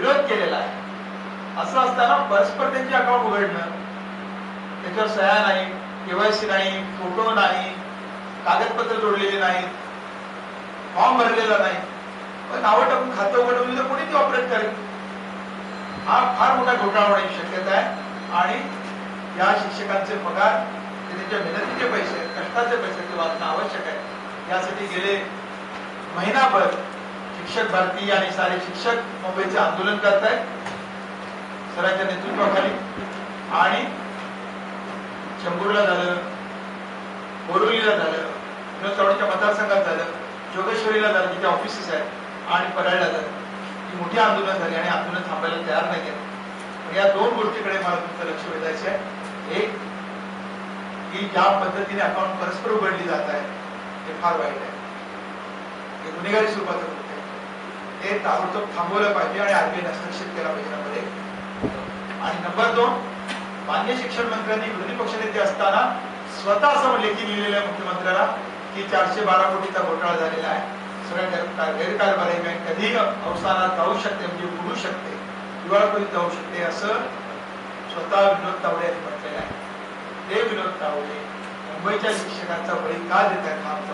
विरोध केलेला आहे. असं असताना परस्पर त्यांचे अकाउंट उघडणं त्याच्यावर सह्या नाही केवायसी नाही फोटो नाही कागदपत्र जोडलेले नाहीत फॉर्म भरलेला नाही. पण नावं टाकून खातं उघडवली तर कोणी ती ऑपरेट करेल? हा फार मोठा घोटाळा होण्याची शक्यता आहे. आणि या शिक्षकांचे पगार ते त्यांच्या मेहनतीचे पैसे कष्टाचे पैसे ते वाचणं आवश्यक आहे यासाठी गेले महिनाभर शिक्षक भारती आणि सारे शिक्षक मुंबईचे आंदोलन करत आहेत सरांच्या नेतृत्वाखाली. आणि चंबूरला झालं बोरुलीला झालं विनोद चव्हाणच्या मतदारसंघात झालं जोगेश्वरीला झालं तिथे ऑफिसेस आहेत आणि पराळला झालं. ही मोठी आंदोलन झाली आणि आंदोलन थांबायला तयार नाही केलं पण या दोन गोष्टीकडे मला तुमचं लक्ष वेधायचं आहे. एक की ज्या पद्धतीने अकाउंट परस्पर उघडली जात आहे ते फार वाईट आहे. गुन्हेगारी स्वरूपाचं ते ताबडतोब थांबवलं पाहिजे आणि आरबीआय हस्तक्षेप केला पाहिजे यामध्ये. आणि नंबर दोन मान्य शिक्षण मंत्र्यांनी विरोधी पक्षनेते असताना स्वतः असं म्हणजे लेखी लिहिलेलं आहे मुख्यमंत्र्याला की चारशे बारा कोटीचा घोटाळा झालेला आहे. सगळ्या गैरकारभारी बँक कधी अवसानात जाऊ शकते म्हणजे उडू शकते दिवाळखोरीत जाऊ शकते असं स्वतः विनोद तावडे यांनी म्हटलेलं आहे. ते विनोद तावडे मुंबईच्या शिक्षकांचा बळी का देत आहेत हा आमचा